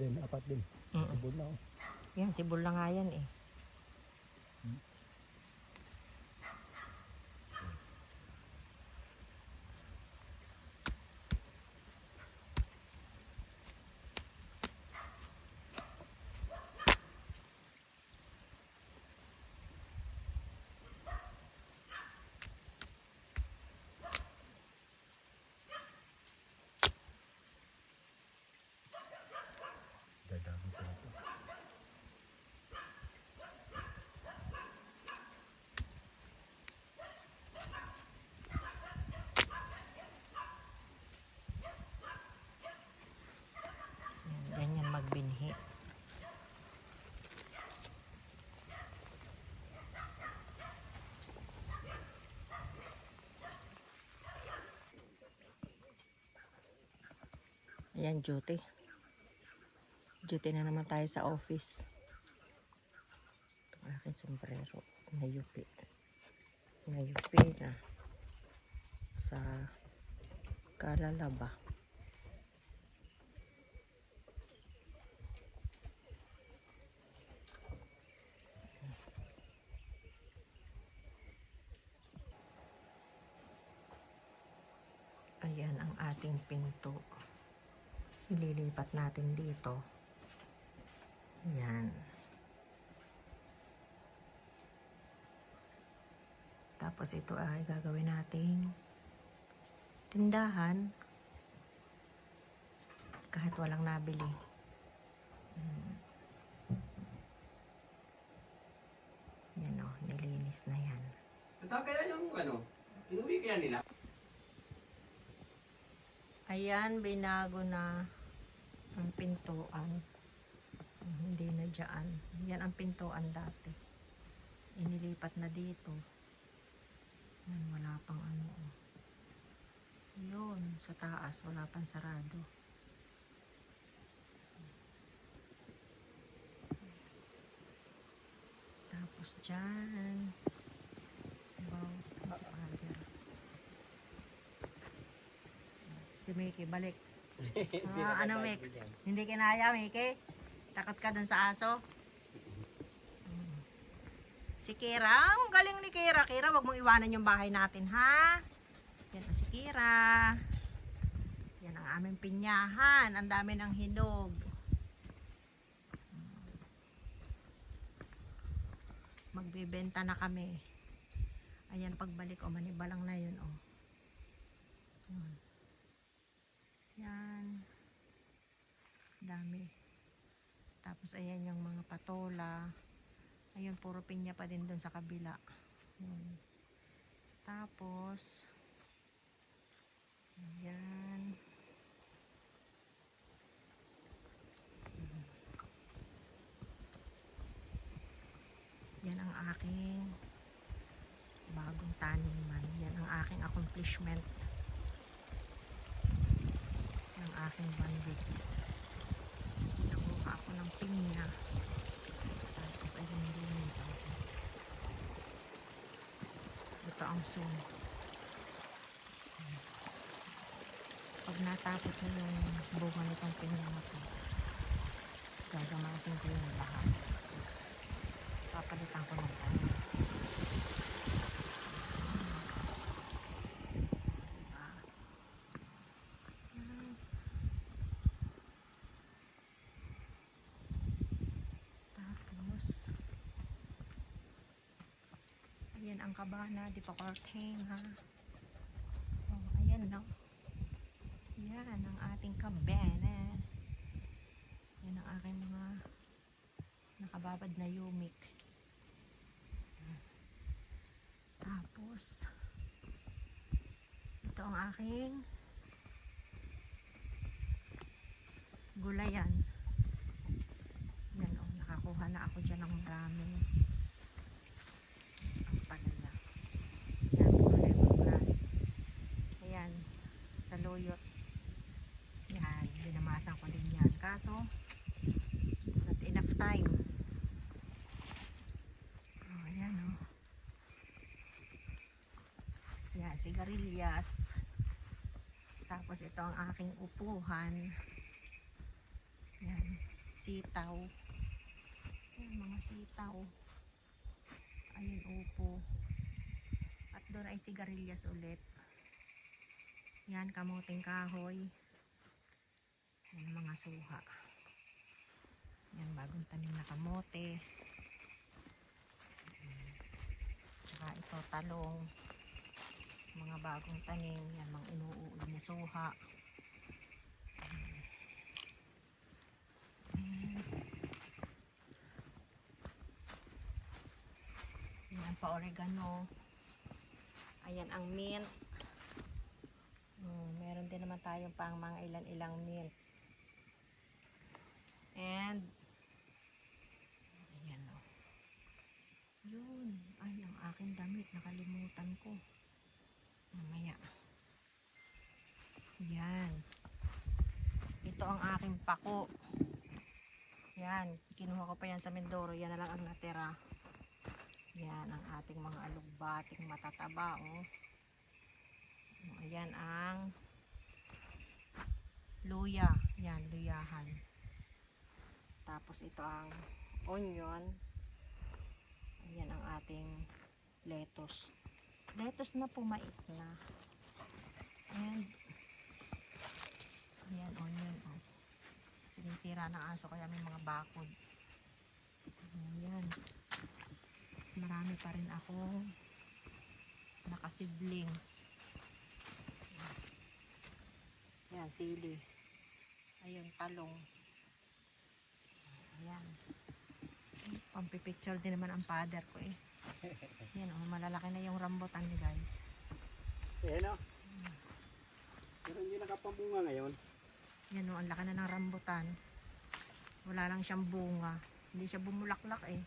din, apat din. Mm. Sabon na oh. Yan, sibol na nga yan eh. Dadami pa ito. Yan, ganyan magbinhi. Ayan, duty. Duty na naman tayo sa office. Ito ang aking sombrero. Nayupi. Nayupi na. Sa Kalalaba. Ayan ang ating pinto. Ililipat natin dito. Ayan. Tapos ito ay gagawin nating tindahan. Kahit walang nabili. Hmm. Yan o, nilinis na yan. Saan kaya yung ano? Inuwi kaya nila? Ayan, binago na ang pintuan. Hindi na dyan. Yan ang pintuan dati. Inilipat na dito. Yan, wala pang ano. oh. Yun, sa taas, wala pang sarado. Tapos dyan. Wow, si father. Si Mickey, balik. Ah, ano, Mix? Hindi kinaya, Mickey? Takot ka dun sa aso? Mm. Si Kira, ang galing ni Kira. Kira, wag mong iwanan yung bahay natin, ha? Yan si Kira. Yan ang aming pinyahan. Ang dami ng hinog. Mm. Magbibenta na kami. Ayan, pagbalik, o, manibalang na yun, o. Yun. Yan. Dami. Tapos ayan yung mga patola. Ayun, puro pinya pa din doon sa kabila. Yun. Tapos, ayan. Yan ang aking bagong taniman. Yan ang aking accomplishment ng aking one week. Ako ng pinya. Tapos ay nilinis ako. Ito ang zoom. Pag natapos na yung bunga nitong pinya na to, gagamasin ko yung lahat. Papalitan ko ng tayo. Tapos, ayan ang kabana, di pa ha. Oh, ayan no. Yan ang ating kabana. Yan ang aking mga nakababad na yumik. Tapos, ito ang aking gulayan. Yan o, nakakuha na ako dyan ng marami. Ang palala. Yan, gulay bulas. Ayan, sa loyot. Yan, binamasan ko din yan. Kaso, not enough time. Sigarilyas. Tapos ito ang aking upuhan. Yan, sitaw. Yan, mga sitaw. Ayun, upo. At doon ay sigarilyas ulit. Yan, kamuting kahoy. Yan, mga suha. Yan, bagong tanim na kamote. Saka ito, talong. Mga bagong tanim. Yan, mga inuuod na suha. Yan pa oregano. Ayan ang mint. Hmm, meron din naman tayong pang mga ilan-ilang mint. And ayan o. Yun. Ay, ang aking damit. Nakalimutan ko. Mamaya. Yan. Ito ang aking pako. Yan. Kinuha ko pa yan sa Mindoro. Yan na lang ang natira. Yan ang ating mga alugbating matataba. Oh. Ayan ang luya. Yan, luyahan. Tapos ito ang onion. Ayan ang ating lettuce. Lettuce na pumait na. And ayan, onion. Oh. Sinisira ng aso kaya may mga bakod. Ayan. Marami pa rin akong nakasiblings. Ayan, sili. Ayun, talong. Ayan. Pampipicture din naman ang father ko eh. Yan oh, malalaki na yung rambutan ni guys. Eh, no? Pero hindi nakapambunga ngayon. Yan oh, ang laki na ng rambutan. Wala lang siyang bunga. Hindi siya bumulaklak eh.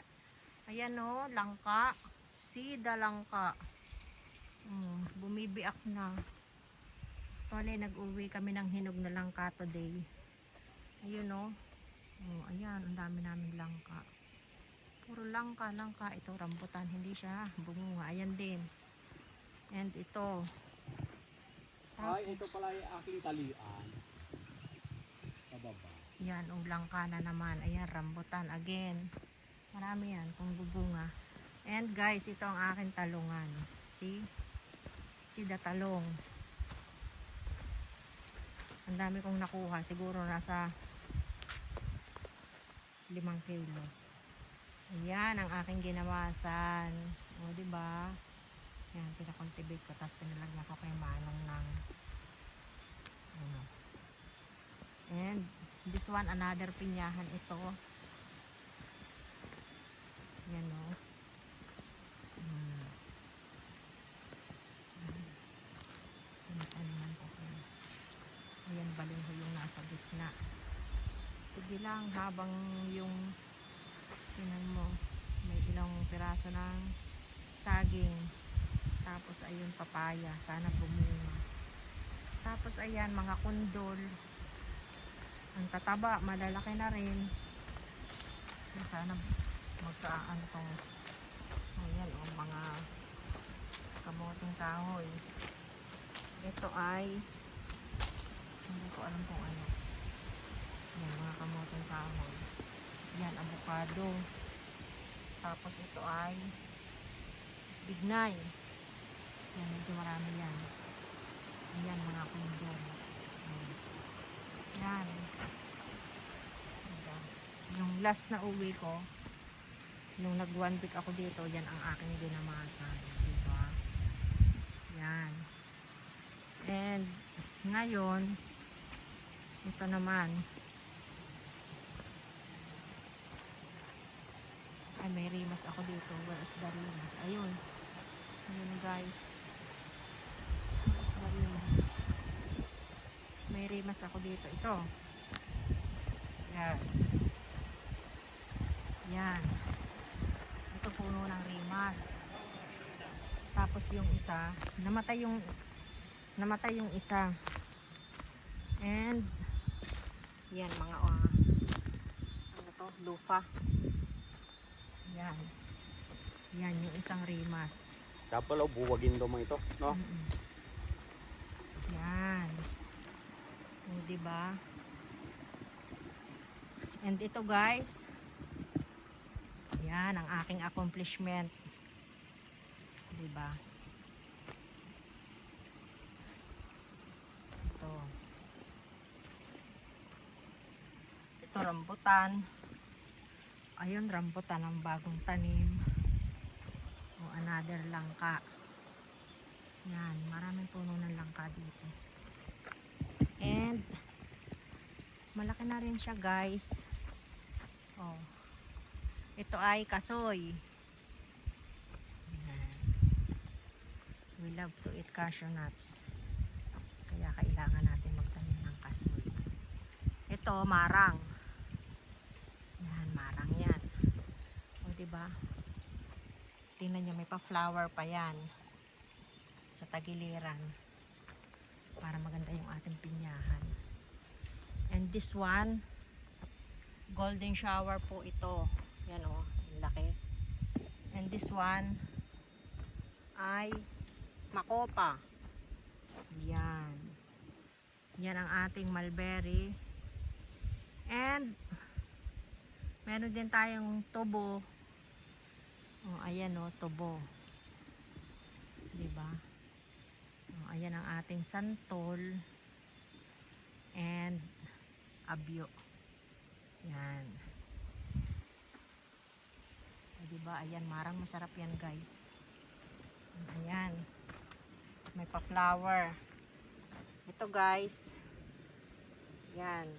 Ayan oh, langka. Sida langka. Hmm, bumibiak na. Pala nag-uwi kami ng hinog na langka today. Ayun oh. Oh, ayan, ang dami namin langka. Puro langka, langka. Ito rambutan, hindi siya bumunga. Ayan din. And ito. Ay, ito pala yung aking talian. Baba. Yan, ulang ka na naman. Ayan, rambutan again. Marami yan kung bubunga. And guys, ito ang aking talungan. See? See the talong. Ang dami kong nakuha. Siguro nasa limang kilo. Ayan ang aking ginawasan. O, ba? Yan, pinakultivate ko. Tapos pinalagyan ko kay manong ng ano. And this one another pinyahan ito. Yan o. Hmm. Ko kayo. Ayan balingho yung nasa gitna. Sige lang habang yung tinan mo may ilang piraso ng saging. Tapos ayun papaya. Sana bumunga. Tapos ayan mga kundol. Ang tataba, malalaki na rin. Sana magkaano tong ayan o mga kamuting kahoy. Ito ay hindi ko alam kung ano. Yan, mga kamuting kahoy. Yan, avocado. Tapos ito ay bignay. Yan, medyo marami yan. Ayan, mga kundol. Ayan. Yan. Ayan. Yung last na uwi ko, nung nag one week ako dito, yan ang aking dinamasan. Diba? Yan. And, ngayon, ito naman, ay may rimas ako dito. Where is the rimas? Ayun. Ayun guys. Where is? May rimas ako dito. Ito. Yan. Yan. Ito puno ng rimas. Tapos yung isa, namatay yung namatay yung isa. And yan mga uh, ano to, lupa. Yan. Yan yung isang rimas. Dapat o buwagin daw mga ito, no? Mm-mm. Yan. O, diba? And ito guys, yan ang aking accomplishment. Diba? Ito. Ito rambutan. Ayun, rambutan ang bagong tanim. O another langka. Yan, maraming puno ng langka dito. And malaki na rin siya, guys. Oh. Ito ay kasoy. We love to eat cashew nuts. Kaya kailangan natin magtanim ng kasoy. Ito, marang. Yan, marang yan. O, diba? Tingnan nyo, may pa-flower pa yan. Sa tagiliran. Para maganda yung ating pinyahan. And this one, golden shower po ito. Yan o, ang laki. And this one, ay makopa. Yan. Yan ang ating mulberry. And, meron din tayong tubo. Oh, ayan o, tubo. Diba? Oh, ayan ang ating santol. And, abyo. Yan. O, diba? Ayan, marang masarap yan guys. Ayan. May pa-flower. Ito guys. Yan.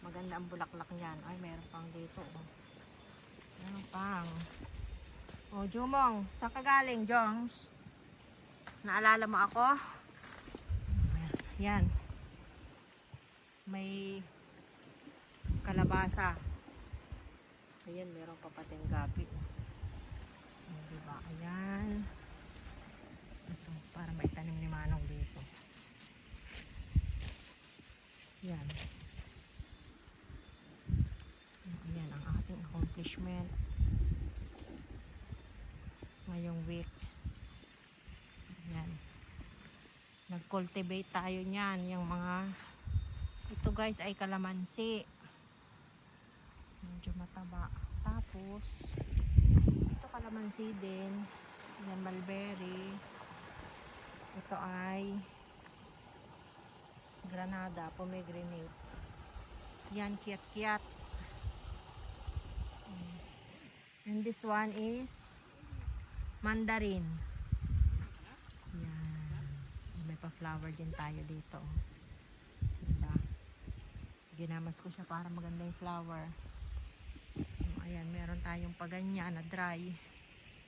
Maganda ang bulaklak niyan. Ay, meron pang dito. Oh. Meron pang. Oh, Jumong. Saan ka galing, Jongs? Naalala mo ako? Yan. May kalabasa. Ayan, meron pa pating gabi. Oh, diba? Ayan. Ito, para maitanim ni Manong dito. Yan. Ayan ang ating accomplishment ngayong week. Ayan. Nag-cultivate tayo niyan. Yung mga ito guys ay kalamansi. Medyo mataba. Tapos ito kalamansi din. Yan mulberry. Ito ay granada, pomegranate. Yan, kiat-kiat. And this one is mandarin. Yan. May pa-flower din tayo dito. Diba? Ginamas ko siya para maganda yung flower. Ayan, meron tayong paganya na dry.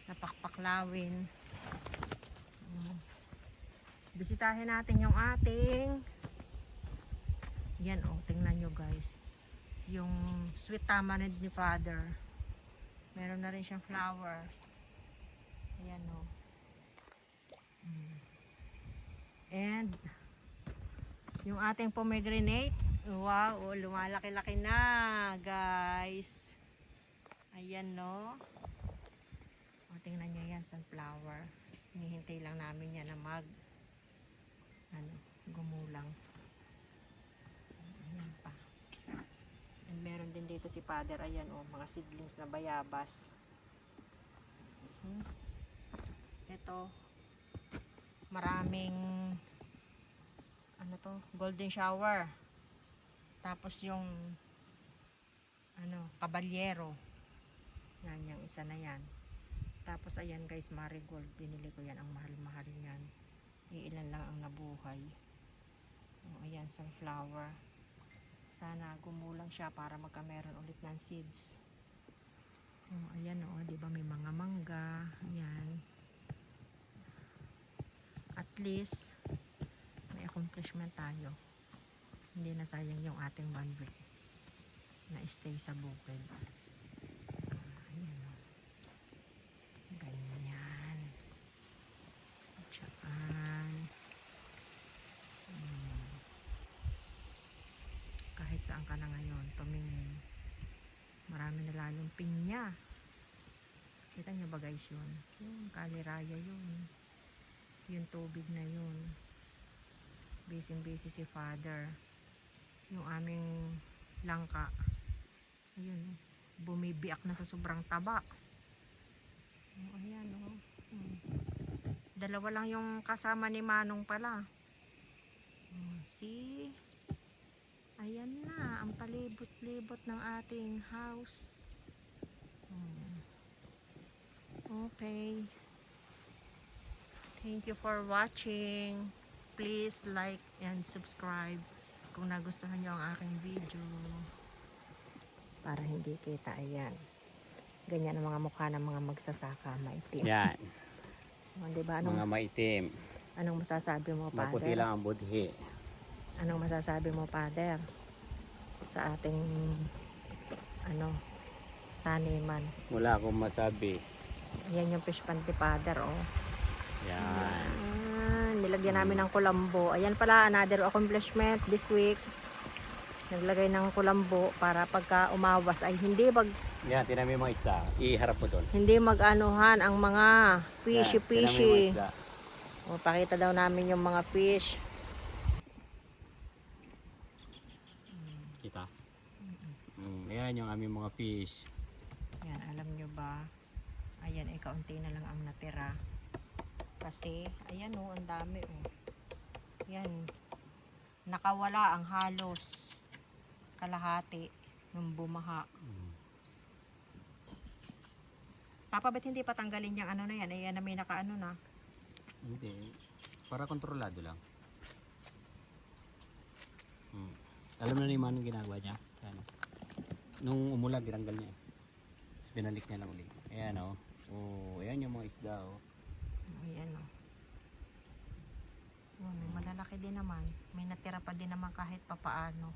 Napakpaklawin. Mm. Bisitahin natin yung ating yan oh, tingnan nyo guys. Yung sweet tamarind ni father. Meron na rin siyang flowers. Ayan oh. Mm. And yung ating pomegranate, wow, oh, lumalaki-laki na, guys. Ayan no. O, tingnan nyo yan, sunflower. Hinihintay lang namin yan na mag ano, gumulang. Ayan pa. And meron din dito si father, ayan oh, mga seedlings na bayabas. Mhm. Ito, maraming ano to, golden shower. Tapos yung ano, kabalyero. Yan, yung isa na yan. Tapos ayan guys, marigold. Binili ko yan, ang mahal-mahal yan. Iilan lang ang nabuhay. O, ayan, sunflower. Sana gumulang siya para magkameron ulit ng seeds. O, ayan o, di ba may mga mangga. Ayan. At least, may accomplishment tayo. Hindi na sayang yung ating one week na stay sa bukid. Ah, Ayan o. Ganyan. Tsaan. Hmm. Kahit saan ka na ngayon, tumingin. Marami na lalong pinya. Kita nyo ba guys yun? Yung kaliraya yun. Yung tubig na yun. Busy busy si father. Yung aming langka. Ayun, bumibiak na sa sobrang taba. Oh, ayan, oh. Hmm. Dalawa lang yung kasama ni Manong pala. Oh, see? Ayan na, ang palibot-libot ng ating house. Hmm. Okay. Thank you for watching. Please like and subscribe kung nagustuhan nyo ang aking video. Para hindi kita, ayan. Ganyan ang mga mukha ng mga magsasaka, maitim. Yan, O, diba? Anong, mga maitim. anong masasabi mo, Maputi Father? lang ang budhi. Anong masasabi mo, Father? Sa ating, ano, taniman. Wala akong masabi. Ayan yung fish pan ni Father, oh. Yan. Ah, nilagyan namin ng kulambo. Ayan pala, another accomplishment this week. Naglagay ng kulambo para pagka umawas ay hindi mag Yan, yung mga isda. Iharap mo doon. hindi mag-anuhan ang mga fishy Yan, tinan mo yung mga fishy. isda. O, pakita daw namin yung mga fish. Kita? Ayan yung aming mga fish. Yan, alam nyo ba? Ayan, ay kaunti na lang ang natira. Kasi, ayan o, ang dami o. Yan. Nakawala ang halos kalahati nung bumaha. Mm. Papa, ba't hindi patanggalin yung ano na yan? Ayan na may nakaano na. Hindi. Para kontrolado lang. Mm. Alam na ni Manong ginagawa niya. Ano? Nung umulan, ginanggal niya. eh. Tapos binalik niya lang ulit. Ayan o. Oh. ayan yung mga isda o. Ayan o. Oh, may malalaki din naman. May natira pa din naman kahit papaano.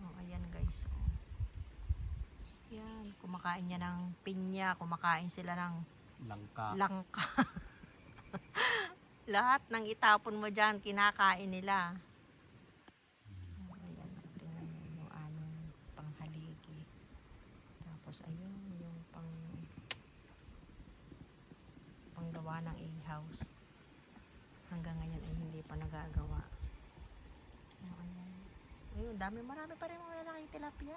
Oh, ayan guys. Oh. Yan, kumakain niya ng pinya, kumakain sila ng Langka. langka. Lahat ng itapon mo dyan, kinakain nila. Oh, Ayan, tingnan mo yung anong panghaligi. Tapos ayun, yung pang panggawa ng a-house. Hanggang ngayon ay hindi pa nagagawa. Oh, ayan. Dami marami pa rin mga lalaking tilapia.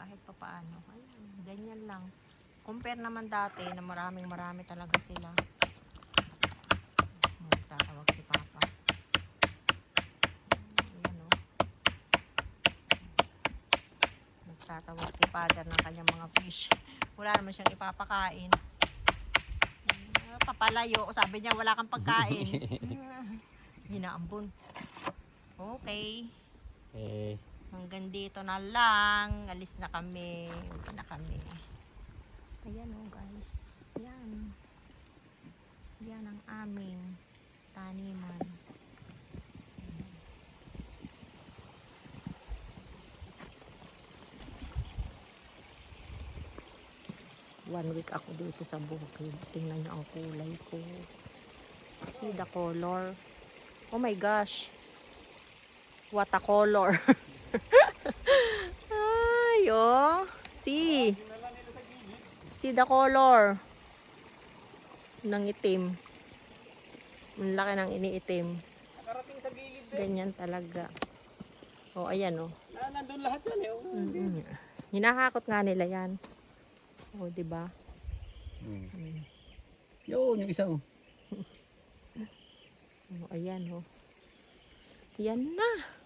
Kahit pa paano. Ayun, ganyan lang. Compare naman dati na maraming marami talaga sila. Magtatawag si Papa. Ayan o. Magtatawag si Father ng kanyang mga fish. Wala naman siyang ipapakain. Papalayo. Sabi niya wala kang pagkain. Hinaambon. Okay. Eh, Hanggang dito na lang. Alis na kami. Uwi na kami. Ayan o guys. Yan. Yan ang aming taniman. One week ako dito sa bukid. Tingnan niyo ang kulay ko. See the color. Oh my gosh. What a color. Ay, oh. See. See the color. Ng itim. Ang laki ng iniitim. nakarating sa gilid. Ganyan talaga. Oh, ayan oh. Na, nandun lahat yan eh. oh. Hinahakot nga nila yan. Oh, di ba? Mm. Mm. Yun, yung isa oh. Oh, ayan oh. Yan na.